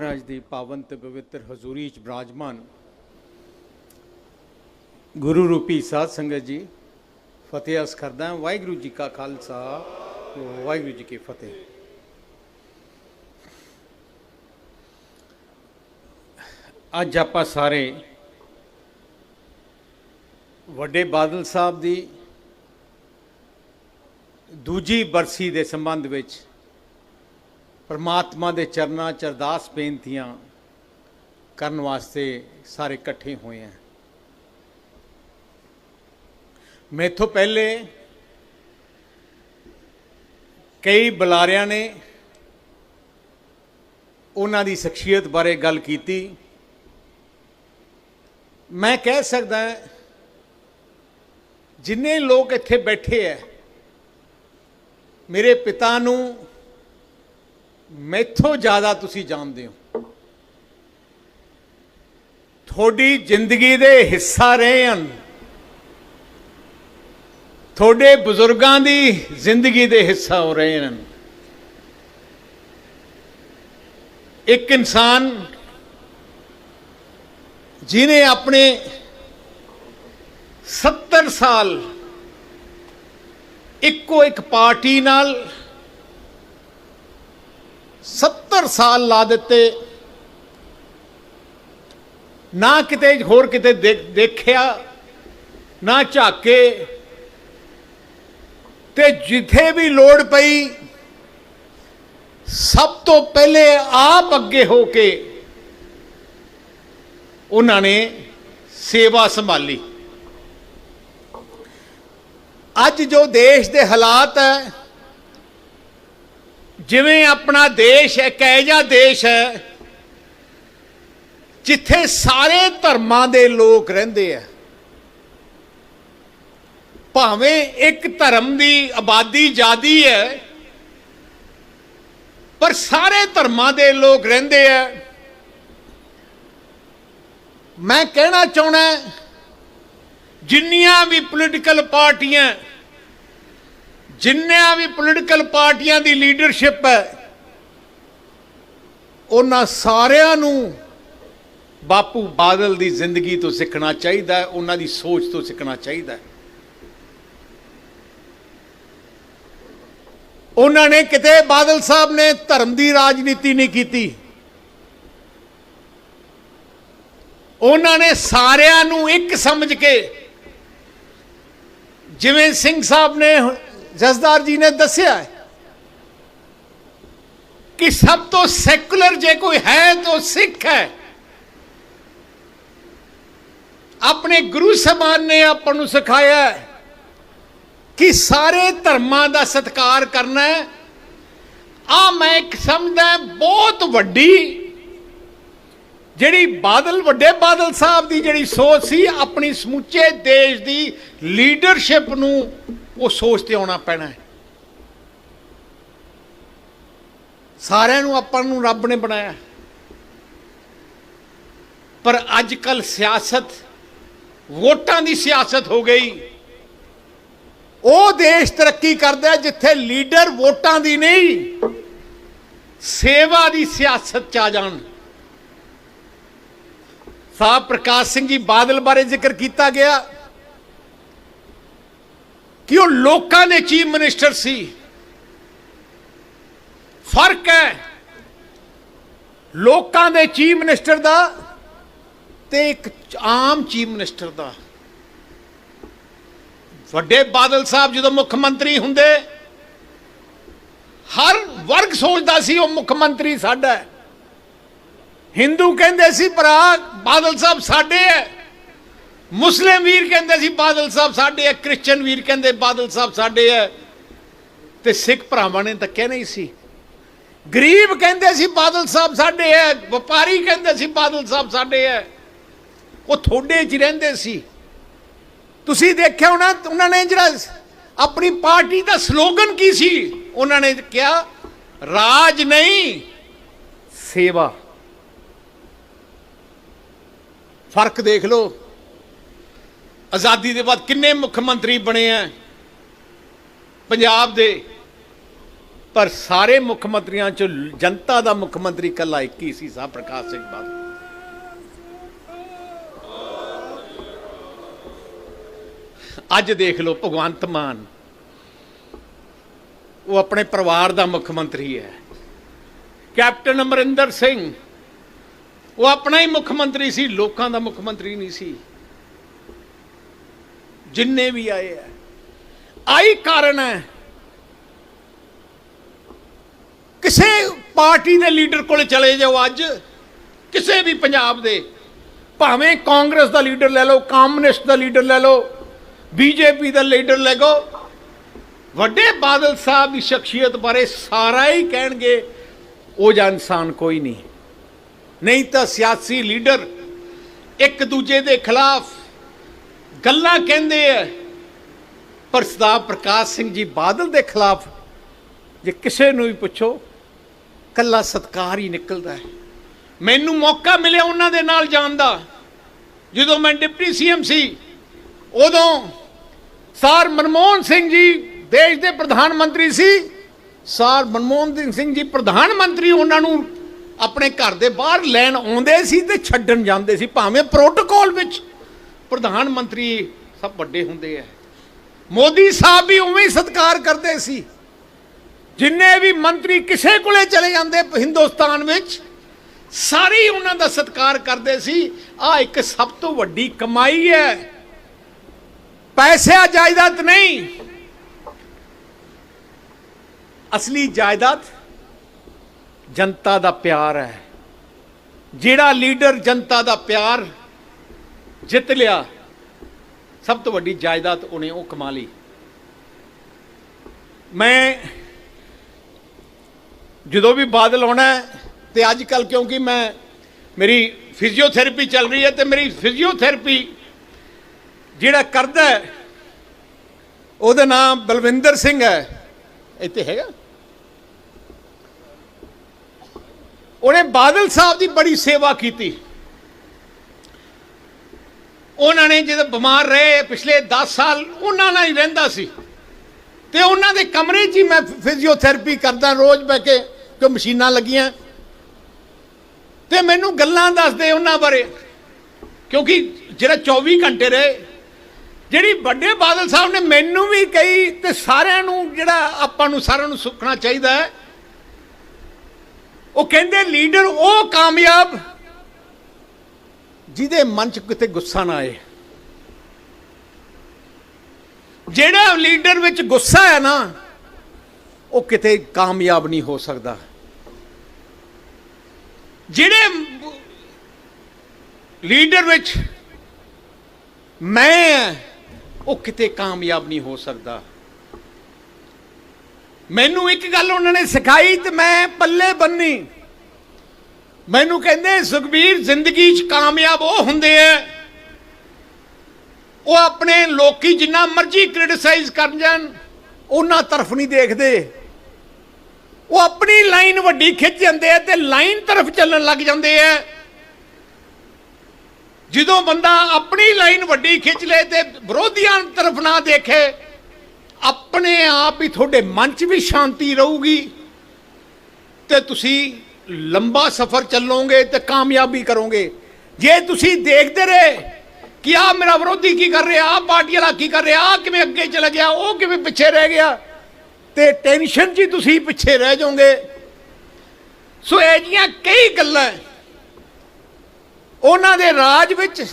ਮਹਾਰਾਜ ਦੀ ਪਾਵਨ ਤੇ ਪਵਿੱਤਰ ਹਜ਼ੂਰੀ ਚ ਬਰਾਜਮਾਨ ਗੁਰੂ ਰੂਪੀ ਸਾਧ ਸੰਗਤ ਜੀ, ਫਤਿਹ ਅਸ ਕਰਦਾ ਵਾਹਿਗੁਰੂ ਜੀ ਕਾ ਖਾਲਸਾ ਵਾਹਿਗੁਰੂ ਜੀ ਕੀ ਫਤਿਹ। ਅੱਜ ਆਪਾਂ ਸਾਰੇ ਵੱਡੇ ਬਾਦਲ ਸਾਹਿਬ ਦੀ ਦੂਜੀ ਬਰਸੀ ਦੇ ਸੰਬੰਧ ਵਿੱਚ ਪਰਮਾਤਮਾ ਦੇ ਚਰਨਾਂ ਚ ਅਰਦਾਸ ਬੇਨਤੀਆਂ ਕਰਨ ਵਾਸਤੇ ਸਾਰੇ ਇਕੱਠੇ ਹੋਏ ਆ। ਮੈਥੋਂ ਪਹਿਲੇ ਕਈ ਬੁਲਾਰਿਆਂ ਨੇ ਉਹਨਾਂ ਦੀ ਸ਼ਖਸੀਅਤ ਬਾਰੇ ਗੱਲ ਕੀਤੀ। ਮੈਂ ਕਹਿ ਸਕਦਾ ਜਿੰਨੇ ਲੋਕ ਇੱਥੇ ਬੈਠੇ ਐ ਮੇਰੇ ਪਿਤਾ ਨੂੰ ਮੈਥੋਂ ਜ਼ਿਆਦਾ ਤੁਸੀਂ ਜਾਣਦੇ ਹੋ। ਤੁਹਾਡੀ ਜ਼ਿੰਦਗੀ ਦੇ ਹਿੱਸਾ ਰਹੇ ਹਨ। ਤੁਹਾਡੇ ਬਜ਼ੁਰਗਾਂ ਦੀ ਜ਼ਿੰਦਗੀ ਦੇ ਹਿੱਸਾ ਹੋ ਰਹੇ ਹਨ। ਇੱਕ ਇਨਸਾਨ ਜਿਨੇ ਆਪਣੇ 70 ਸਾਲ ਇੱਕੋ ਇੱਕ ਪਾਰਟੀ ਨਾਲ 70 ਸਾਲ ਲਾ ਦਿੱਤੇ। ਨਾ ਕਿਤੇ ਹੋਰ ਕਿਤੇ ਦੇਖ- ਦੇਖਿਆ, ਨਾ ਝਾਕੇ। ਤੇ ਜਿੱਥੇ ਵੀ ਲੋੜ ਪਈ, ਸਭ ਤੋਂ ਪਹਿਲੇ ਆਪ ਅੱਗੇ ਹੋ ਕੇ ਉਹਨਾਂ ਨੇ ਸੇਵਾ ਸੰਭਾਲੀ। ਅੱਜ ਜੋ ਦੇਸ਼ ਦੇ ਹਾਲਾਤ ਹੈ ਜਿਵੇਂ ਆਪਣਾ ਦੇਸ਼ ਇੱਕ ਐਜਾ ਦੇਸ਼ ਹੈ, ਜਿੱਥੇ ਸਾਰੇ ਧਰਮਾਂ ਦੇ ਲੋਕ ਰਹਿੰਦੇ ਆ। ਭਾਵੇਂ ਇੱਕ ਧਰਮ ਦੀ ਆਬਾਦੀ ਜ਼ਿਆਦੀ ਹੈ, ਪਰ ਸਾਰੇ ਧਰਮਾਂ ਦੇ ਲੋਕ ਰਹਿੰਦੇ ਆ। ਮੈਂ ਕਹਿਣਾ ਚਾਹਣਾ ਜਿੰਨੀਆਂ ਵੀ ਪੋਲੀਟੀਕਲ ਪਾਰਟੀਆਂ ਜਿੰਨੀਆਂ ਵੀ ਪੋਲੀਟੀਕਲ ਪਾਰਟੀਆਂ ਦੀ ਲੀਡਰਸ਼ਿਪ ਹੈ, ਉਹਨਾਂ ਸਾਰਿਆਂ ਨੂੰ ਬਾਪੂ ਬਾਦਲ ਦੀ ਜ਼ਿੰਦਗੀ ਤੋਂ ਸਿੱਖਣਾ ਚਾਹੀਦਾ ਹੈ, ਉਹਨਾਂ ਦੀ ਸੋਚ ਤੋਂ ਸਿੱਖਣਾ ਚਾਹੀਦਾ ਹੈ। ਉਹਨਾਂ ਨੇ ਕਿਤੇ ਬਾਦਲ ਸਾਹਿਬ ਨੇ ਧਰਮ ਦੀ ਰਾਜਨੀਤੀ ਨਹੀਂ ਕੀਤੀ। ਉਹਨਾਂ ਨੇ ਸਾਰਿਆਂ ਨੂੰ ਇੱਕ ਸਮਝ ਕੇ ਜਿਵੇਂ ਸਿੰਘ ਸਾਹਿਬ ਨੇ ਜਸਦਾਰ ਜੀ ਨੇ ਦੱਸਿਆ ਹੈ ਕਿ ਸਭ ਤੋਂ ਸੈਕੂਲਰ ਜੇ ਕੋਈ ਹੈ ਤਾਂ ਸਿੱਖ ਹੈ। ਆਪਣੇ ਗੁਰੂ ਸਾਹਿਬਾਨ ਨੇ ਆਪਾਂ ਨੂੰ ਸਿਖਾਇਆ ਕਿ ਸਾਰੇ ਧਰਮਾਂ ਦਾ ਸਤਿਕਾਰ ਕਰਨਾ ਹੈ। ਆ ਮੈਂ ਇੱਕ ਸਮਝਦਾ ਬਹੁਤ ਵੱਡੀ ਜਿਹੜੀ ਬਾਦਲ, ਵੱਡੇ ਬਾਦਲ ਸਾਹਿਬ ਦੀ ਜਿਹੜੀ ਸੋਚ ਸੀ, ਆਪਣੀ ਸਮੁੱਚੇ ਦੇਸ਼ ਦੀ ਲੀਡਰਸ਼ਿਪ ਨੂੰ ਉਹ ਸੋਚ ਤੇ ਆਉਣਾ ਪੈਣਾ ਹੈ। ਸਾਰਿਆਂ ਨੂੰ ਆਪਾਂ ਨੂੰ ਰੱਬ ਨੇ ਬਣਾਇਆ। ਪਰ ਅੱਜ ਕੱਲ ਸਿਆਸਤ, ਵੋਟਾਂ ਦੀ ਸਿਆਸਤ ਹੋ ਗਈ। ਉਹ ਦੇਸ਼ ਤਰੱਕੀ ਕਰਦਾ ਜਿੱਥੇ ਲੀਡਰ ਵੋਟਾਂ ਦੀ ਨਹੀਂ, ਸੇਵਾ ਦੀ ਸਿਆਸਤ ਚ ਆ ਜਾਣ। ਸਾਹਿਬ ਪ੍ਰਕਾਸ਼ ਸਿੰਘ ਜੀ ਬਾਦਲ ਬਾਰੇ ਜ਼ਿਕਰ ਕੀਤਾ ਗਿਆ। ਕਿ ਉਹ ਲੋਕਾਂ ਦੇ ਚੀਫ ਮਿਨਿਸਟਰ ਸੀ? ਫ਼ਰਕ ਹੈ। ਲੋਕਾਂ ਦੇ ਚੀਫ ਮਿਨਿਸਟਰ ਦਾ ਤੇ ਇੱਕ ਆਮ ਚੀਫ ਮਿਨਿਸਟਰ ਦਾ। ਵੱਡੇ ਬਾਦਲ ਸਾਹਿਬ ਜਦੋਂ ਮੁੱਖ ਮੰਤਰੀ ਹੁੰਦੇ, ਹਰ ਵਰਗ ਸੋਚਦਾ ਸੀ ਉਹ ਮੁੱਖ ਮੰਤਰੀ ਸਾਡਾ ਹੈ। ਹਿੰਦੂ ਕਹਿੰਦੇ ਸੀ ਭਰਾ, ਬਾਦਲ ਸਾਹਿਬ ਸਾਡੇ ਹੈ। ਮੁਸਲਿਮ ਵੀਰ ਕਹਿੰਦੇ ਸੀ, ਬਾਦਲ ਸਾਹਿਬ ਸਾਡੇ ਹੈ ਕ੍ਰਿਸਚੀਅਨ ਵੀਰ ਕਹਿੰਦੇ, ਬਾਦਲ ਸਾਹਿਬ ਸਾਡੇ ਹੈ ਤੇ ਸਿੱਖ ਭਰਾਵਾਂ ਨੇ ਤੱਕਿਆ ਨਹੀਂ ਸੀ। ਗਰੀਬ ਕਹਿੰਦੇ ਸੀ, ਬਾਦਲ ਸਾਹਿਬ ਸਾਡੇ ਹੈ ਵਪਾਰੀ ਕਹਿੰਦੇ ਸੀ, ਬਾਦਲ ਸਾਹਿਬ ਸਾਡੇ ਹੈ ਉਹ ਥੋੜੇ 'ਚ ਰਹਿੰਦੇ ਸੀ। ਤੁਸੀਂ ਦੇਖਿਆ ਹੋਣਾ, ਉਹਨਾਂ ਨੇ ਜਿਹੜਾ ਆਪਣੀ ਪਾਰਟੀ ਦਾ ਸਲੋਗਨ ਕੀ ਸੀ? ਉਹਨਾਂ ਨੇ ਕਿਹਾ, ਰਾਜ ਨਹੀਂ, ਸੇਵਾ। ਫ਼ਰਕ ਦੇਖ ਲਓ। ਆਜ਼ਾਦੀ ਦੇ ਬਾਅਦ ਕਿੰਨੇ ਮੁੱਖ ਮੰਤਰੀ ਬਣੇ ਆ? ਪੰਜਾਬ ਦੇ। ਪਰ ਸਾਰੇ ਮੁੱਖ ਮੰਤਰੀਆਂ ਚ ਜਨਤਾ ਦਾ ਮੁੱਖ ਮੰਤਰੀ ਇਕੱਲਾ ਇੱਕ ਹੀ ਸੀ, ਸਾਹ ਪ੍ਰਕਾਸ਼ ਸਿੰਘ ਬਾਦਲ। ਅੱਜ ਦੇਖ ਲਓ ਭਗਵੰਤ ਮਾਨ। ਉਹ ਆਪਣੇ ਪਰਿਵਾਰ ਦਾ ਮੁੱਖ ਮੰਤਰੀ ਹੈ। ਕੈਪਟਨ ਅਮਰਿੰਦਰ ਸਿੰਘ। ਉਹ ਆਪਣਾ ਹੀ ਮੁੱਖ ਮੰਤਰੀ ਸੀ, ਲੋਕਾਂ ਦਾ ਮੁੱਖ ਮੰਤਰੀ ਨਹੀਂ ਸੀ। ਜਿੰਨੇ ਵੀ ਆਏ ਹੈ ਆਈ ਕਾਰਨ ਹੈ ਕਿਸੇ ਪਾਰਟੀ ਦੇ ਲੀਡਰ ਕੋਲ ਚਲੇ ਜਾਓ ਅੱਜ, ਕਿਸੇ ਵੀ ਪੰਜਾਬ ਦੇ। ਭਾਵੇਂ ਕਾਂਗਰਸ ਦਾ ਲੀਡਰ ਲੈ ਲਓ, ਕਮਿਊਨਿਸਟ ਦਾ ਲੀਡਰ ਲੈ ਲਓ, ਬੀਜੇਪੀ ਦਾ ਲੀਡਰ ਲੈ ਲਓ, ਵੱਡੇ ਬਾਦਲ ਸਾਹਿਬ ਦੀ ਸ਼ਖਸੀਅਤ ਬਾਰੇ ਸਾਰਾ ਹੀ ਕਹਿਣਗੇ, ਉਹ ਜਾਂ ਇਨਸਾਨ ਕੋਈ ਨਹੀਂ। ਨਹੀਂ ਤਾਂ ਸਿਆਸੀ ਲੀਡਰ ਇੱਕ ਦੂਜੇ ਦੇ ਖਿਲਾਫ ਗੱਲਾਂ ਕਹਿੰਦੇ ਆ, ਪਰ ਸਰਦਾਰ ਪ੍ਰਕਾਸ਼ ਸਿੰਘ ਜੀ ਬਾਦਲ ਦੇ ਖਿਲਾਫ ਜੇ ਕਿਸੇ ਨੂੰ ਵੀ ਪੁੱਛੋ, ਕੱਲਾ ਸਤਕਾਰ ਹੀ ਨਿਕਲਦਾ ਹੈ। ਮੈਨੂੰ ਮੌਕਾ ਮਿਲਿਆ ਉਹਨਾਂ ਦੇ ਨਾਲ ਜਾਣ ਦਾ। ਜਦੋਂ ਮੈਂ ਡਿਪਟੀ ਸੀਐਮ ਸੀ, ਉਦੋਂ ਸਰ ਮਨਮੋਹਨ ਸਿੰਘ ਜੀ ਦੇਸ਼ ਦੇ ਪ੍ਰਧਾਨ ਮੰਤਰੀ ਸੀ। ਸਰ ਮਨਮੋਹਨ ਸਿੰਘ ਜੀ ਪ੍ਰਧਾਨ ਮੰਤਰੀ, ਉਹਨਾਂ ਨੂੰ ਆਪਣੇ ਘਰ ਦੇ ਬਾਹਰ ਲੈਣ ਆਉਂਦੇ ਸੀ ਤੇ ਛੱਡਣ ਜਾਂਦੇ ਸੀ, ਭਾਵੇਂ ਪ੍ਰੋਟੋਕਾਲ ਵਿੱਚ ਪ੍ਰਧਾਨ ਮੰਤਰੀ ਸਭ ਵੱਡੇ ਹੁੰਦੇ ਆ ਮੋਦੀ ਸਾਹਿਬ ਵੀ ਉਵੇਂ ਹੀ ਸਤਿਕਾਰ ਕਰਦੇ ਸੀ। ਜਿੰਨੇ ਵੀ ਮੰਤਰੀ ਕਿਸੇ ਕੋਲੇ ਚਲੇ ਜਾਂਦੇ ਹਿੰਦੁਸਤਾਨ ਵਿੱਚ, ਸਾਰੇ ਉਹਨਾਂ ਦਾ ਸਤਿਕਾਰ ਕਰਦੇ ਸੀ। ਆ ਇੱਕ ਸਭ ਤੋਂ ਵੱਡੀ ਕਮਾਈ ਹੈ ਪੈਸਿਆ ਜਾਇਦਾਦ ਨਹੀਂ। ਅਸਲੀ ਜਾਇਦਾਦ ਜਨਤਾ ਦਾ ਪਿਆਰ ਹੈ ਜਿਹੜਾ ਲੀਡਰ ਜਨਤਾ ਦਾ ਪਿਆਰ ਜਿੱਤ ਲਿਆ। ਸਭ ਤੋਂ ਵੱਡੀ ਜਾਇਦਾਦ ਉਹਨੇ ਉਹ ਕਮਾ ਲਈ। ਮੈਂ ਜਦੋਂ ਵੀ ਬਾਦਲ ਆਉਣਾ ਹੈ, ਤੇ ਅੱਜ ਕੱਲ ਕਿਉਂਕਿ ਮੈਂ ਮੇਰੀ ਫਿਜ਼ੀਓਥੈਰੇਪੀ ਚੱਲ ਰਹੀ ਹੈ ਤੇ ਮੇਰੀ ਫਿਜ਼ੀਓਥੈਰੇਪੀ ਜਿਹੜਾ ਕਰਦਾ ਉਹਦਾ ਨਾਮ ਬਲਵਿੰਦਰ ਸਿੰਘ ਹੈ। ਇੱਥੇ ਹੈਗਾ। ਉਹਨੇ ਬਾਦਲ ਸਾਹਿਬ ਦੀ ਬੜੀ ਸੇਵਾ ਕੀਤੀ। ਉਹਨਾਂ ਨੇ ਜਦੋਂ ਬਿਮਾਰ ਰਹੇ ਪਿਛਲੇ 10 ਸਾਲ, ਉਹਨਾਂ ਨਾਲ ਹੀ ਰਹਿੰਦਾ ਸੀ। ਤੇ ਉਹਨਾਂ ਦੇ ਕਮਰੇ 'ਚ ਹੀ ਮੈਂ ਫਿਜ਼ੀਓਥੈਰੇਪੀ ਕਰਦਾ, ਰੋਜ਼ ਬਹਿ ਕੇ ਕਿ ਮਸ਼ੀਨਾਂ ਲੱਗੀਆਂ। ਤੇ ਮੈਨੂੰ ਗੱਲਾਂ ਦੱਸਦੇ ਉਹਨਾਂ ਬਾਰੇ। ਕਿਉਂਕਿ ਜਿਹੜਾ 24 ਘੰਟੇ ਰਹੇ, ਜਿਹੜੀ ਵੱਡੇ ਬਾਦਲ ਸਾਹਿਬ ਨੇ ਮੈਨੂੰ ਵੀ ਕਹੀ ਤੇ ਸਾਰਿਆਂ ਨੂੰ ਜਿਹੜਾ ਆਪਾਂ ਨੂੰ ਸਾਰਿਆਂ ਨੂੰ ਸੁੱਖਣਾ ਚਾਹੀਦਾ ਹੈ, ਉਹ ਕਹਿੰਦੇ ਲੀਡਰ ਉਹ ਕਾਮਯਾਬ ਜਿਹਦੇ ਮਨ 'ਚ ਕਿਤੇ ਗੁੱਸਾ ਨਾ ਆਏ। ਜਿਹੜਾ ਲੀਡਰ ਵਿੱਚ ਗੁੱਸਾ ਹੈ ਨਾ ਉਹ ਕਿਤੇ ਕਾਮਯਾਬ ਨਹੀਂ ਹੋ ਸਕਦਾ। ਜਿਹੜੇ ਲੀਡਰ ਵਿੱਚ ਮੈਂ ਹਾਂ, ਉਹ ਕਿਤੇ ਕਾਮਯਾਬ ਨਹੀਂ ਹੋ ਸਕਦਾ। ਮੈਨੂੰ ਇੱਕ ਗੱਲ ਉਹਨਾਂ ਨੇ ਸਿਖਾਈ ਤੇ ਮੈਂ ਪੱਲੇ ਬੰਨੀ। ਮੈਨੂੰ ਕਹਿੰਦੇ ਸੁਖਬੀਰ, ਜ਼ਿੰਦਗੀ 'ਚ ਕਾਮਯਾਬ ਉਹ ਹੁੰਦੇ ਆ ਉਹ ਆਪਣੇ ਲੋਕੀ ਜਿੰਨਾ ਮਰਜ਼ੀ ਕ੍ਰਿਟਿਸਾਈਜ਼ ਕਰਨ ਜਾਣ, ਉਹਨਾਂ ਤਰਫ ਨਹੀਂ ਦੇਖਦੇ। ਉਹ ਆਪਣੀ ਲਾਈਨ ਵੱਡੀ ਖਿੱਚ ਜਾਂਦੇ ਆ ਤੇ ਲਾਈਨ ਤਰਫ ਚੱਲਣ ਲੱਗ ਜਾਂਦੇ ਆ ਜਦੋਂ ਬੰਦਾ ਆਪਣੀ ਲਾਈਨ ਵੱਡੀ ਖਿੱਚ ਲੇ ਤੇ ਵਿਰੋਧੀਆਂ ਤਰਫ ਨਾ ਦੇਖੇ, ਆਪਣੇ ਆਪ ਹੀ ਤੁਹਾਡੇ ਮਨ 'ਚ ਵੀ ਸ਼ਾਂਤੀ ਰਹੂਗੀ। ਤੇ ਤੁਸੀਂ ਲੰਬਾ ਸਫ਼ਰ ਚੱਲੋਗੇ ਤੇ ਕਾਮਯਾਬੀ ਕਰੋਗੇ। ਜੇ ਤੁਸੀਂ ਦੇਖਦੇ ਰਹੇ ਕਿ ਆ ਮੇਰਾ ਵਿਰੋਧੀ ਕੀ ਕਰ ਰਿਹਾ ਆ ਪਾਰਟੀ ਵਾਲਾ ਕੀ ਕਰ ਰਿਹਾ ਆ ਕਿਵੇਂ ਅੱਗੇ ਚਲਾ ਗਿਆ, ਉਹ ਕਿਵੇਂ ਪਿੱਛੇ ਰਹਿ ਗਿਆ, ਤੇ ਟੈਨਸ਼ਨ 'ਚ ਹੀ ਤੁਸੀਂ ਪਿੱਛੇ ਰਹਿ ਜਾਓਗੇ। ਸੋ ਇਹ ਜੀਆਂ ਕਈ ਗੱਲਾਂ ਉਹਨਾਂ ਦੇ ਰਾਜ ਵਿੱਚ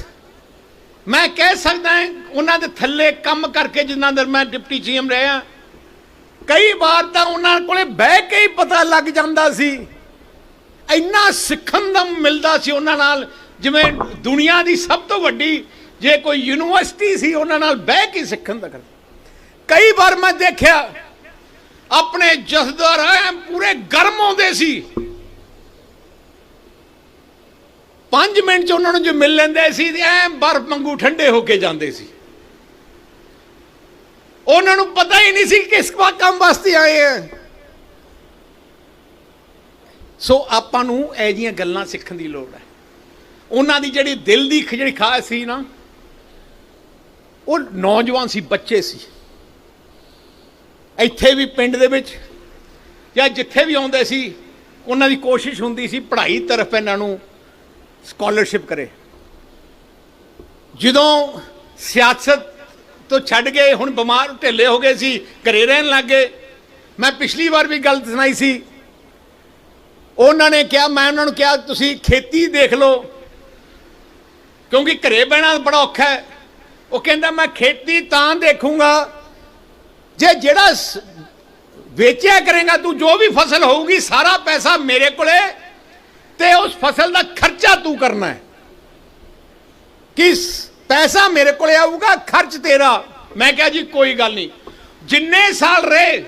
ਮੈਂ ਕਹਿ ਸਕਦਾ ਉਹਨਾਂ ਦੇ ਥੱਲੇ ਕੰਮ ਕਰਕੇ ਜਿੰਨਾ ਦਰ ਮੈਂ ਡਿਪਟੀ ਸੀਐਮ ਰਿਹਾ, ਕਈ ਵਾਰ ਤਾਂ ਉਹਨਾਂ ਕੋਲੇ ਬਹਿ ਕੇ ਹੀ ਪਤਾ ਲੱਗ ਜਾਂਦਾ ਸੀ ਇੰਨਾ ਸਿੱਖਣ ਦਾ ਮਿਲਦਾ ਸੀ ਉਹਨਾਂ ਨਾਲ, ਜਿਵੇਂ ਦੁਨੀਆ ਦੀ ਸਭ ਤੋਂ ਵੱਡੀ ਜੇ ਕੋਈ ਯੂਨੀਵਰਸਿਟੀ ਸੀ, ਉਹਨਾਂ ਨਾਲ ਬਹਿ ਕੇ ਸਿੱਖਣ ਦਾ ਕਰ ਕਈ ਵਾਰ ਮੈਂ ਦੇਖਿਆ, ਆਪਣੇ ਜਥੇਦਾਰ ਐ ਪੂਰੇ ਗਰਮ ਆਉਂਦੇ ਸੀ। 5 ਮਿੰਟ ਚ ਉਹਨਾਂ ਨੂੰ ਜੋ ਮਿਲ ਲੈਂਦੇ ਸੀ, ਤੇ ਐ ਬਰਫ ਵਾਂਗੂ ਠੰਡੇ ਹੋ ਕੇ ਜਾਂਦੇ ਸੀ। ਉਹਨਾਂ ਨੂੰ ਪਤਾ ਹੀ ਨਹੀਂ ਸੀ ਕਿਸ ਕੰਮ ਵਾਸਤੇ ਆਏ ਆ ਸੋ ਆਪਾਂ ਨੂੰ ਇਹ ਜੀਆਂ ਗੱਲਾਂ ਸਿੱਖਣ ਦੀ ਲੋੜ ਹੈ। ਉਹਨਾਂ ਦੀ ਜਿਹੜੀ ਦਿਲ ਦੀ ਜਿਹੜੀ ਖਾਸ ਸੀ ਨਾ, ਉਹ ਨੌਜਵਾਨ ਸੀ, ਬੱਚੇ ਸੀ। ਇੱਥੇ ਵੀ ਪਿੰਡ ਦੇ ਵਿੱਚ ਜਾਂ ਜਿੱਥੇ ਵੀ ਆਉਂਦੇ ਸੀ, ਉਹਨਾਂ ਦੀ ਕੋਸ਼ਿਸ਼ ਹੁੰਦੀ ਸੀ, ਪੜ੍ਹਾਈ ਤਰਫ ਇਹਨਾਂ ਨੂੰ ਸਕਾਲਰਸ਼ਿਪ ਕਰੇ। ਜਦੋਂ ਸਿਆਸਤ ਤੋਂ ਛੱਡ ਗਏ ਹੁਣ ਬਿਮਾਰ, ਢਿੱਲੇ ਹੋ ਗਏ ਸੀ, ਘਰੇ ਰਹਿਣ ਲੱਗ ਗਏ, ਮੈਂ ਪਿਛਲੀ ਵਾਰ ਵੀ ਗੱਲ ਸੁਣਾਈ ਸੀ ਉਹਨਾਂ ਨੇ ਕਿਹਾ, ਮੈਂ ਉਹਨਾਂ ਨੂੰ ਕਿਹਾ, ਤੁਸੀਂ ਖੇਤੀ ਦੇਖ ਲਓ, ਕਿਉਂਕਿ ਘਰੇ ਬਹਿਣਾ ਬੜਾ ਔਖਾ ਹੈ। ਉਹ ਕਹਿੰਦਾ, ਮੈਂ ਖੇਤੀ ਤਾਂ ਦੇਖੂੰਗਾ, ਜੇ ਜਿਹੜਾ ਵੇਚਿਆ ਕਰੇਗਾ, ਤੂੰ ਜੋ ਵੀ ਫਸਲ ਹੋਊਗੀ, ਸਾਰਾ ਪੈਸਾ ਮੇਰੇ ਕੋਲੇ, ਤੇ ਉਸ ਫਸਲ ਦਾ ਖਰਚਾ ਤੂੰ ਕਰਨਾ ਹੈ। ਕਿਸ ਪੈਸਾ ਮੇਰੇ ਕੋਲੇ ਆਊਗਾ, ਖਰਚ ਤੇਰਾ। ਮੈਂ ਕਿਹਾ ਜੀ, ਕੋਈ ਗੱਲ ਨਹੀਂ। ਜਿੰਨੇ ਸਾਲ ਰਹੇ,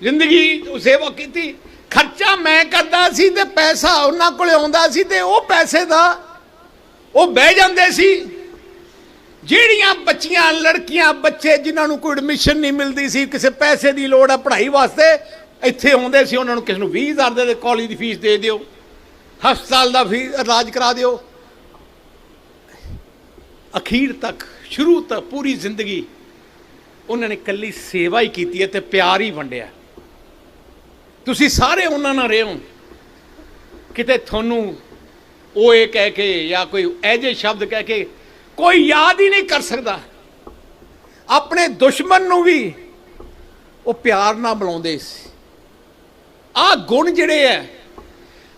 ਜ਼ਿੰਦਗੀ ਉਹ ਸੇਵਾ ਕੀਤੀ ਖਰਚਾ ਮੈਂ ਕਰਦਾ ਸੀ ਤੇ ਪੈਸਾ ਉਹਨਾਂ ਕੋਲੇ ਆਉਂਦਾ ਸੀ ਤੇ ਉਹ ਪੈਸੇ ਦਾ ਉਹ ਬਹਿ ਜਾਂਦੇ ਸੀ। ਜਿਹੜੀਆਂ ਬੱਚੀਆਂ, ਲੜਕੀਆਂ, ਬੱਚੇ ਜਿਨ੍ਹਾਂ ਨੂੰ ਕੋਈ ਐਡਮਿਸ਼ਨ ਨਹੀਂ ਮਿਲਦੀ ਸੀ, ਕਿਸੇ ਪੈਸੇ ਦੀ ਲੋੜ ਆ ਪੜ੍ਹਾਈ ਵਾਸਤੇ, ਇੱਥੇ ਆਉਂਦੇ ਸੀ, ਉਹਨਾਂ ਨੂੰ ਕਿਸੇ ਨੂੰ 20000 ਦੇ ਕਾਲਜ ਦੀ ਫੀਸ ਦੇ ਦਿਓ। ਹਸਪਤਾਲ ਦਾ ਫੀਸ ਇਲਾਜ ਕਰਾ ਦਿਓ। ਅਖੀਰ ਤੱਕ, ਸ਼ੁਰੂ ਤੱਕ, ਪੂਰੀ ਜ਼ਿੰਦਗੀ ਉਹਨਾਂ ਨੇ ਕੱਲੀ ਸੇਵਾ ਹੀ ਕੀਤੀ ਹੈ ਤੇ ਪਿਆਰ ਹੀ ਵੰਡਿਆ। ਤੁਸੀਂ ਸਾਰੇ ਉਹਨਾਂ ਨਾਲ ਰਹੇ ਹੋ। ਕਿਤੇ ਤੁਹਾਨੂੰ ਉਹ ਇਹ ਕਹਿ ਕੇ ਜਾਂ ਕੋਈ ਐਜੇ ਸ਼ਬਦ ਕਹਿ ਕੇ ਕੋਈ ਯਾਦ ਹੀ ਨਹੀਂ ਕਰ ਸਕਦਾ। ਆਪਣੇ ਦੁਸ਼ਮਣ ਨੂੰ ਵੀ ਉਹ ਪਿਆਰ ਨਾਲ ਬੁਲਾਉਂਦੇ ਸੀ। ਆਹ ਗੁਣ ਜਿਹੜੇ ਐ,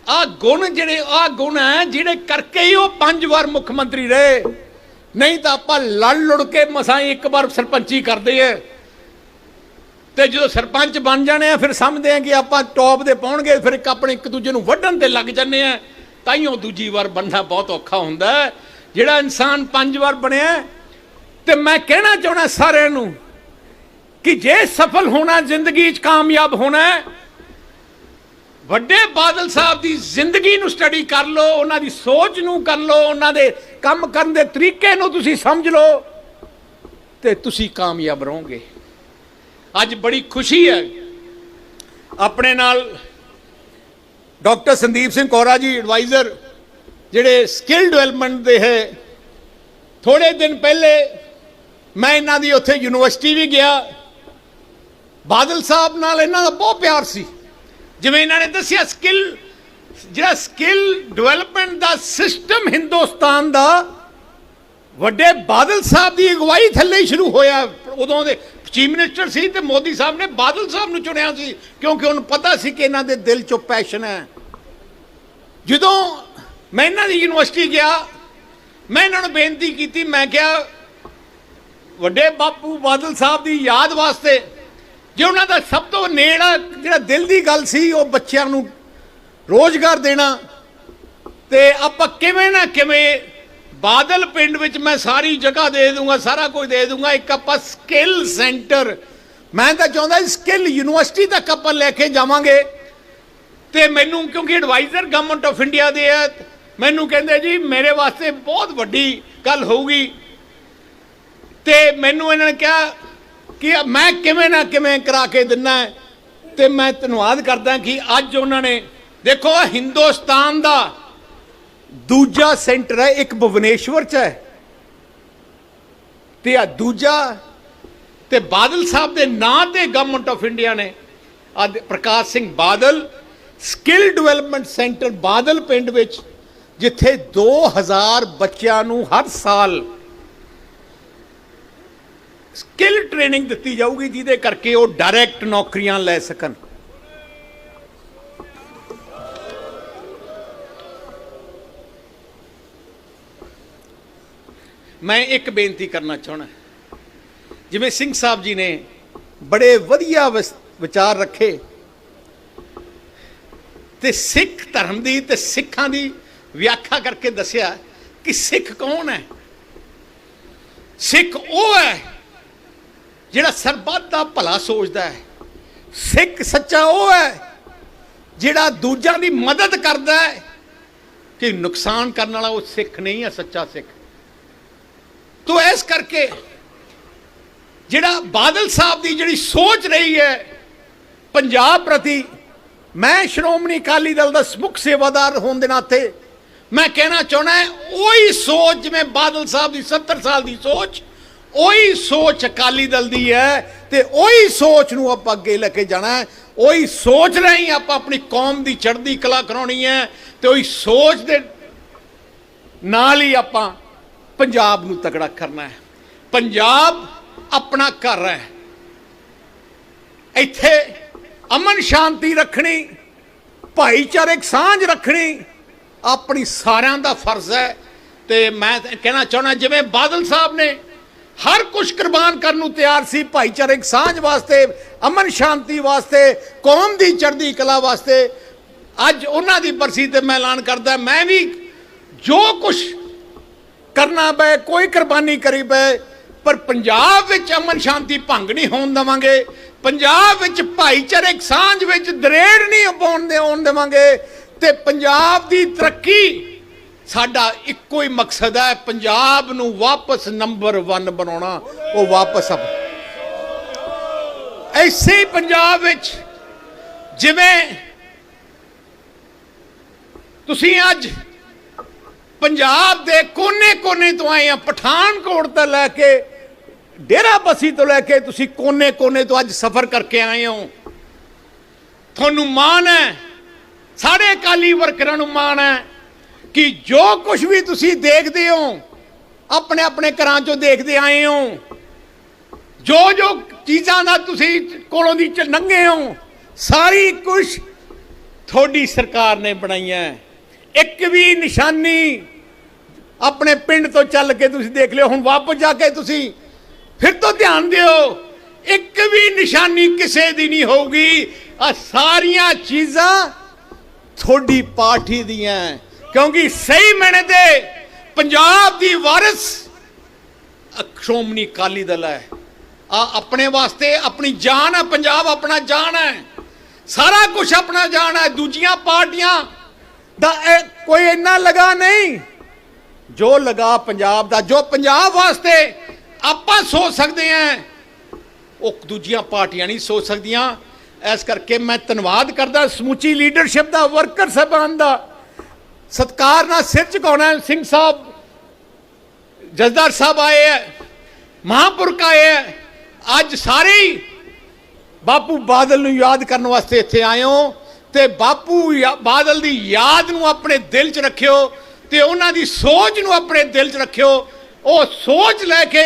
ਆਹ ਗੁਣ ਜਿਹੜੇ, ਆਹ ਗੁਣ ਹੈ ਜਿਹੜੇ ਕਰਕੇ ਹੀ ਉਹ ਪੰਜ ਵਾਰ ਮੁੱਖ ਮੰਤਰੀ ਰਹੇ। ਨਹੀਂ ਤਾਂ ਆਪਾਂ ਲੜ ਲੁੜ ਕੇ ਮਸਾਂ ਇੱਕ ਵਾਰ ਸਰਪੰਚੀ ਕਰਦੇ ਐ। ਤੇ ਜਦੋਂ ਸਰਪੰਚ ਬਣ ਜਾਣੇ ਆ, ਫਿਰ ਸਮਝਦੇ ਆ ਕਿ ਆਪਾਂ ਟੌਪ ਦੇ ਪਹੁੰਚਗੇ ਫਿਰ ਇੱਕ ਆਪਣੇ ਇੱਕ ਦੂਜੇ ਨੂੰ ਵੱਢਣ ਤੇ ਲੱਗ ਜੰਨੇ ਆ। ਤਾਈਓ ਦੂਜੀ ਵਾਰ ਬਣਨਾ ਬਹੁਤ ਔਖਾ ਹੁੰਦਾ ਜਿਹੜਾ ਇਨਸਾਨ ਪੰਜ ਵਾਰ ਬਣਿਆ, ਤੇ ਮੈਂ ਕਹਿਣਾ ਚਾਹਣਾ ਸਾਰਿਆਂ ਨੂੰ ਕਿ ਜੇ ਸਫਲ ਹੋਣਾ, ਜ਼ਿੰਦਗੀ 'ਚ ਕਾਮਯਾਬ ਹੋਣਾ ਵੱਡੇ ਬਾਦਲ ਸਾਹਿਬ ਦੀ ਜ਼ਿੰਦਗੀ ਨੂੰ ਸਟੱਡੀ ਕਰ ਲਓ, ਉਹਨਾਂ ਦੀ ਸੋਚ ਨੂੰ ਕਰ ਲਓ, ਉਹਨਾਂ ਦੇ ਕੰਮ ਕਰਨ ਦੇ ਤਰੀਕੇ ਨੂੰ ਤੁਸੀਂ ਸਮਝ ਲਓ, ਤੇ ਤੁਸੀਂ ਕਾਮਯਾਬ ਰਹੋਗੇ। ਅੱਜ ਬੜੀ ਖੁਸ਼ੀ ਹੈ। ਆਪਣੇ ਨਾਲ ਡਾਕਟਰ ਸੰਦੀਪ ਸਿੰਘ ਕੋਰਾ ਜੀ ਐਡਵਾਈਜ਼ਰ ਜਿਹੜੇ ਸਕਿੱਲ ਡਿਵੈਲਪਮੈਂਟ ਦੇ ਹੈ। ਥੋੜੇ ਦਿਨ ਪਹਿਲੇ ਮੈਂ ਇਹਨਾਂ ਦੀ ਉੱਥੇ ਯੂਨੀਵਰਸਿਟੀ ਵੀ ਗਿਆ। ਬਾਦਲ ਸਾਹਿਬ ਨਾਲ ਇਹਨਾਂ ਦਾ ਬਹੁਤ ਪਿਆਰ ਸੀ। ਜਿਵੇਂ ਇਹਨਾਂ ਨੇ ਦੱਸਿਆ ਸਕਿੱਲ ਜਿਹੜਾ ਸਕਿੱਲ ਡਿਵੈਲਪਮੈਂਟ ਦਾ ਸਿਸਟਮ ਹਿੰਦੁਸਤਾਨ ਦਾ ਵੱਡੇ ਬਾਦਲ ਸਾਹਿਬ ਦੀ ਅਗਵਾਈ ਥੱਲੇ ਸ਼ੁਰੂ ਹੋਇਆ। ਉਦੋਂ ਦੇ ਚੀਫ ਮਿਨਿਸਟਰ ਸੀ ਤੇ ਮੋਦੀ ਸਾਹਿਬ ਨੇ ਬਾਦਲ ਸਾਹਿਬ ਨੂੰ ਚੁਣਿਆ ਸੀ, ਕਿਉਂਕਿ ਉਹਨੂੰ ਪਤਾ ਸੀ ਕਿ ਇਹਨਾਂ ਦੇ ਦਿਲ 'ਚੋਂ ਪੈਸ਼ਨ ਹੈ। ਜਦੋਂ ਮੈਂ ਇਹਨਾਂ ਦੀ ਯੂਨੀਵਰਸਿਟੀ ਗਿਆ, ਮੈਂ ਇਹਨਾਂ ਨੂੰ ਬੇਨਤੀ ਕੀਤੀ, ਮੈਂ ਕਿਹਾ, ਵੱਡੇ ਬਾਪੂ ਬਾਦਲ ਸਾਹਿਬ ਦੀ ਯਾਦ ਵਾਸਤੇ, ਜੇ ਉਹਨਾਂ ਦਾ ਸਭ ਤੋਂ ਨੇੜਾ ਜਿਹੜਾ ਦਿਲ ਦੀ ਗੱਲ ਸੀ, ਉਹ ਬੱਚਿਆਂ ਨੂੰ ਰੋਜ਼ਗਾਰ ਦੇਣਾ, ਤੇ ਆਪਾਂ ਕਿਵੇਂ ਨਾ ਕਿਵੇਂ ਬਾਦਲ ਪਿੰਡ ਵਿੱਚ ਮੈਂ ਸਾਰੀ ਜਗ੍ਹਾ ਦੇ ਦੂੰਗਾ, ਸਾਰਾ ਕੁਝ ਦੇ ਦੂੰਗਾ। ਇੱਕ ਆਪਾਂ ਸਕਿੱਲ ਸੈਂਟਰ ਮੈਂ ਤਾਂ ਚਾਹੁੰਦਾ ਸਕਿੱਲ ਯੂਨੀਵਰਸਿਟੀ ਤੱਕ ਆਪਾਂ ਲੈ ਕੇ ਜਾਵਾਂਗੇ। ਤੇ ਮੈਨੂੰ, ਕਿਉਂਕਿ ਐਡਵਾਈਜ਼ਰ ਗਵਰਨਮੈਂਟ ਆਫ ਇੰਡੀਆ ਦੇ ਆ, ਮੈਨੂੰ ਕਹਿੰਦੇ ਜੀ, ਮੇਰੇ ਵਾਸਤੇ ਬਹੁਤ ਵੱਡੀ ਗੱਲ ਹੋਊਗੀ। ਤੇ ਮੈਨੂੰ ਇਹਨਾਂ ਨੇ ਕਿਹਾ ਕਿ ਮੈਂ ਕਿਵੇਂ ਨਾ ਕਿਵੇਂ ਕਰਾ ਕੇ ਦਿੰਨਾ ਹੈ। ਤੇ ਮੈਂ ਧੰਨਵਾਦ ਕਰਦਾ ਕਿ ਅੱਜ ਉਹਨਾਂ ਨੇ, ਦੇਖੋ ਹਿੰਦੁਸਤਾਨ ਦਾ ਦੂਜਾ ਸੈਂਟਰ ਹੈ, ਇੱਕ ਭੁਵਨੇਸ਼ਵਰ ਚ ਹੈ। ਤੇ ਆ ਦੂਜਾ, ਤੇ ਬਾਦਲ ਸਾਹਿਬ ਦੇ ਨਾਂ ਤੇ ਗਵਰਨਮੈਂਟ ਆਫ ਇੰਡੀਆ ਨੇ ਅੱਜ Prakash Singh Badal skill development centre Badal ਪਿੰਡ ਵਿੱਚ, ਜਿੱਥੇ 2000 ਬੱਚਿਆਂ ਨੂੰ ਹਰ ਸਾਲ ਸਕਿੱਲ ਟ੍ਰੇਨਿੰਗ ਦਿੱਤੀ ਜਾਊਗੀ, ਜਿਹਦੇ ਕਰਕੇ ਉਹ ਡਾਇਰੈਕਟ ਨੌਕਰੀਆਂ ਲੈ ਸਕਣ। ਮੈਂ ਇੱਕ ਬੇਨਤੀ ਕਰਨਾ ਚਾਹਣਾ ਜਿਵੇਂ ਸਿੰਘ ਸਾਹਿਬ ਜੀ ਨੇ ਬੜੇ ਵਧੀਆ ਵਿਸ- ਵਿਚਾਰ ਰੱਖੇ ਤੇ ਸਿੱਖ ਧਰਮ ਦੀ ਤੇ ਸਿੱਖਾਂ ਦੀ ਵਿਆਖਿਆ ਕਰਕੇ ਦੱਸਿਆ ਕਿ ਸਿੱਖ ਕੌਣ ਹੈ? ਸਿੱਖ ਉਹ ਹੈ ਜਿਹੜਾ ਸਰਬੱਤ ਦਾ ਭਲਾ ਸੋਚਦਾ ਹੈ। ਸਿੱਖ ਸੱਚਾ ਉਹ ਹੈ ਜਿਹੜਾ ਦੂਜਿਆਂ ਦੀ ਮਦਦ ਕਰਦਾ ਹੈ ਕਿ ਨੁਕਸਾਨ ਕਰਨ ਵਾਲਾ ਉਹ ਸਿੱਖ ਨਹੀਂ ਹੈ, ਸੱਚਾ ਸਿੱਖ। ਤੋ ਇਸ ਕਰਕੇ ਜਿਹੜਾ ਬਾਦਲ ਸਾਹਿਬ ਦੀ ਜਿਹੜੀ ਸੋਚ ਰਹੀ ਹੈ ਪੰਜਾਬ ਪ੍ਰਤੀ, ਮੈਂ ਸ਼੍ਰੋਮਣੀ ਅਕਾਲੀ ਦਲ ਦਾ ਮੁੱਖ ਸੇਵਾਦਾਰ ਹੋਣ ਦੇ ਨਾਤੇ ਮੈਂ ਕਹਿਣਾ ਚਾਹਣਾ ਉਹੀ ਸੋਚ ਜਿਵੇਂ ਬਾਦਲ ਸਾਹਿਬ ਦੀ 70 ਸਾਲ ਦੀ ਸੋਚ, ਉਹੀ ਸੋਚ ਅਕਾਲੀ ਦਲ ਦੀ ਹੈ ਤੇ ਉਹੀ ਸੋਚ ਨੂੰ ਆਪਾਂ ਅੱਗੇ ਲੈ ਕੇ ਜਾਣਾ ਹੈ। ਉਹੀ ਸੋਚ ਰਹੀ ਆਪਾਂ ਆਪਣੀ ਕੌਮ ਦੀ ਚੜ੍ਹਦੀ ਕਲਾ ਕਰਾਉਣੀ ਹੈ ਤੇ ਉਹੀ ਸੋਚ ਦੇ ਨਾਲ ਹੀ ਆਪਾਂ ਪੰਜਾਬ ਨੂੰ ਤਕੜਾ ਕਰਨਾ ਹੈ। ਪੰਜਾਬ ਆਪਣਾ ਘਰ ਹੈ। ਇੱਥੇ ਅਮਨ ਸ਼ਾਂਤੀ ਰੱਖਣੀ, ਭਾਈਚਾਰਕ ਸਾਂਝ ਰੱਖਣੀ ਆਪਣੀ ਸਾਰਿਆਂ ਦਾ ਫਰਜ਼ ਹੈ। ਤੇ ਮੈਂ ਕਹਿਣਾ ਚਾਹੁੰਦਾ, ਜਿਵੇਂ ਬਾਦਲ ਸਾਹਿਬ ਨੇ ਹਰ ਕੁਝ ਕੁਰਬਾਨ ਕਰਨ ਨੂੰ ਤਿਆਰ ਸੀ, ਭਾਈਚਾਰਕ ਸਾਂਝ ਵਾਸਤੇ, ਅਮਨ ਸ਼ਾਂਤੀ ਵਾਸਤੇ, ਕੌਮ ਦੀ ਚੜ੍ਹਦੀ ਕਲਾ ਵਾਸਤੇ, ਅੱਜ ਉਹਨਾਂ ਦੀ ਬਰਸੀ ਤੇ ਮੈਂ ਐਲਾਨ ਕਰਦਾ, ਮੈਂ ਵੀ ਜੋ ਕੁਝ ਕਰਨਾ ਪਏ, ਕੋਈ ਕੁਰਬਾਨੀ ਕਰੀ ਪਏ, ਪਰ ਪੰਜਾਬ ਵਿੱਚ ਅਮਨ ਸ਼ਾਂਤੀ ਭੰਗ ਨਹੀਂ ਹੋਣ ਦੇਵਾਂਗੇ। ਪੰਜਾਬ ਵਿੱਚ ਭਾਈਚਾਰਕ ਸਾਂਝ ਵਿੱਚ ਦਰੇੜ ਨਹੀਂ ਪਾਉਣ ਦੇ ਆਉਣ ਦੇਵਾਂਗੇ ਤੇ ਪੰਜਾਬ ਦੀ ਤਰੱਕੀ ਸਾਡਾ ਇੱਕੋ ਹੀ ਮਕਸਦ ਹੈ, ਪੰਜਾਬ ਨੂੰ ਵਾਪਸ ਨੰਬਰ 1 ਬਣਾਉਣਾ, ਉਹ ਵਾਪਸ ਆ ਐਸੇ ਪੰਜਾਬ ਵਿੱਚ ਜਿਵੇਂ ਤੁਸੀਂ ਅੱਜ ਪੰਜਾਬ ਦੇ ਕੋਨੇ-ਕੋਨੇ ਤੋਂ ਆਏ ਆ, ਪਠਾਨਕੋਟ ਤੋਂ ਲੈ ਕੇ, ਡੇਰਾ ਬਸੀ ਤੋਂ ਲੈ ਕੇ ਤੁਸੀਂ ਕੋਨੇ-ਕੋਨੇ ਤੋਂ ਅੱਜ ਸਫ਼ਰ ਕਰਕੇ ਆਏ ਹੋ ਤੁਹਾਨੂੰ ਮਾਣ ਹੈ, ਸਾਡੇ ਅਕਾਲੀ ਵਰਕਰਾਂ ਨੂੰ ਮਾਣ ਹੈ ਕਿ ਜੋ ਕੁਝ ਵੀ ਤੁਸੀਂ ਦੇਖਦੇ ਹੋ ਆਪਣੇ ਆਪਣੇ ਘਰਾਂ ਚੋਂ ਦੇਖਦੇ ਆਏ ਹੋ ਜੋ ਜੋ ਚੀਜ਼ਾਂ ਦਾ ਤੁਸੀਂ ਕੋਲੋਂ ਦੀ ਲੰਘੇ ਹੋ, ਸਾਰੀ ਕੁਝ ਤੁਹਾਡੀ ਸਰਕਾਰ ਨੇ ਬਣਾਈਆਂ ਹੈ। ਇੱਕ ਵੀ ਨਿਸ਼ਾਨੀ ਆਪਣੇ ਪਿੰਡ ਤੋਂ ਚੱਲ ਕੇ ਤੁਸੀਂ ਦੇਖ ਲਿਓ, ਹੁਣ ਵਾਪਸ ਜਾ ਕੇ ਤੁਸੀਂ ਫਿਰ ਤੋਂ ਧਿਆਨ ਦਿਓ, ਇੱਕ ਵੀ ਨਿਸ਼ਾਨੀ ਕਿਸੇ ਦੀ ਨਹੀਂ ਹੋਊਗੀ। ਆ ਸਾਰੀਆਂ ਚੀਜ਼ਾਂ ਤੁਹਾਡੀ ਪਾਰਟੀ ਦੀਆਂ ਕਿਉਂਕਿ ਸਹੀ ਮੈਨੇ ਤੇ ਪੰਜਾਬ ਦੀ ਵਾਰਿਸ ਸ਼੍ਰੋਮਣੀ ਅਕਾਲੀ ਦਲ ਹੈ ਆ ਆਪਣੇ ਵਾਸਤੇ ਆਪਣੀ ਜਾਨ ਹੈ ਪੰਜਾਬ ਆਪਣਾ ਜਾਨ ਹੈ ਸਾਰਾ ਕੁਝ ਆਪਣਾ ਜਾਨ ਹੈ ਦੂਜੀਆਂ ਪਾਰਟੀਆਂ ਦਾ ਕੋਈ ਇੰਨਾ ਲਗਾ ਨਹੀਂ। ਜੋ ਲਗਾ ਪੰਜਾਬ ਦਾ, ਜੋ ਪੰਜਾਬ ਵਾਸਤੇ ਆਪਾਂ ਸੋਚ ਸਕਦੇ ਹਾਂ ਉਹ ਦੂਜੀਆਂ ਪਾਰਟੀਆਂ ਨਹੀਂ ਸੋਚ ਸਕਦੀਆਂ। ਇਸ ਕਰਕੇ ਮੈਂ ਧੰਨਵਾਦ ਕਰਦਾ ਸਮੁੱਚੀ ਲੀਡਰਸ਼ਿਪ ਦਾ ਵਰਕਰ ਸਭਾਨ ਦਾ। ਸਤਕਾਰ ਨਾਲ ਸਿਰ ਝੁਕਾਉਣਾ ਸਿੰਘ ਸਾਹਿਬ, ਜਸਦਾਰ ਸਾਹਿਬ ਆਏ ਹੈ, ਮਹਾਂਪੁਰਖ ਆਏ ਹੈ। ਅੱਜ ਸਾਰੇ ਬਾਪੂ ਬਾਦਲ ਨੂੰ ਯਾਦ ਕਰਨ ਵਾਸਤੇ ਇੱਥੇ ਆਏ ਹੋ। ਤੇ ਬਾਪੂ ਯਾ- ਬਾਦਲ ਦੀ ਯਾਦ ਨੂੰ ਆਪਣੇ ਦਿਲ 'ਚ ਰੱਖਿਓ ਤੇ ਉਹਨਾਂ ਦੀ ਸੋਚ ਨੂੰ ਆਪਣੇ ਦਿਲ 'ਚ ਰੱਖਿਓ। ਉਹ ਸੋਚ ਲੈ ਕੇ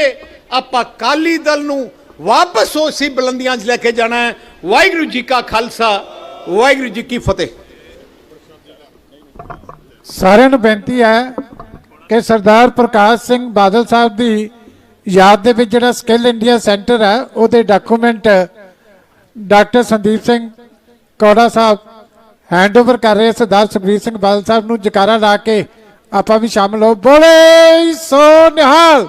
ਆਪਾਂ ਕਾਲੀ ਦਲ ਨੂੰ ਵਾਪਸ ਉਸੇ ਬੁਲੰਦੀਆਂ 'ਚ ਲੈ ਕੇ ਜਾਣਾ ਹੈ। ਵਾਹਿਗੁਰੂ ਜੀ ਕਾ ਖਾਲਸਾ, ਵਾਹਿਗੁਰੂ ਜੀ ਕੀ ਫਤਿਹ। ਸਾਰਿਆਂ ਨੂੰ ਬੇਨਤੀ ਹੈ ਕਿ ਸਰਦਾਰ ਪ੍ਰਕਾਸ਼ ਸਿੰਘ ਬਾਦਲ ਸਾਹਿਬ ਦੀ ਯਾਦ ਦੇ ਵਿੱਚ ਜਿਹੜਾ ਸਕਿੱਲ ਇੰਡੀਆ ਸੈਂਟਰ ਹੈ, ਉਹਦੇ ਡਾਕੂਮੈਂਟ ਡਾਕਟਰ ਸੰਦੀਪ ਸਿੰਘ ਕੌੜਾ ਸਾਹਿਬ ਹੈਂਡਓਵਰ ਕਰ ਰਹੇ ਸਰਦਾਰ ਸੁਖਬੀਰ ਸਿੰਘ ਬਾਦਲ ਸਾਹਿਬ ਨੂੰ, ਜਕਾਰਾ ਲਾ ਕੇ ਆਪਾਂ ਵੀ ਸ਼ਾਮਲ ਹੋ। ਬੋਲੇ ਸੋ ਨਿਹਾਲ।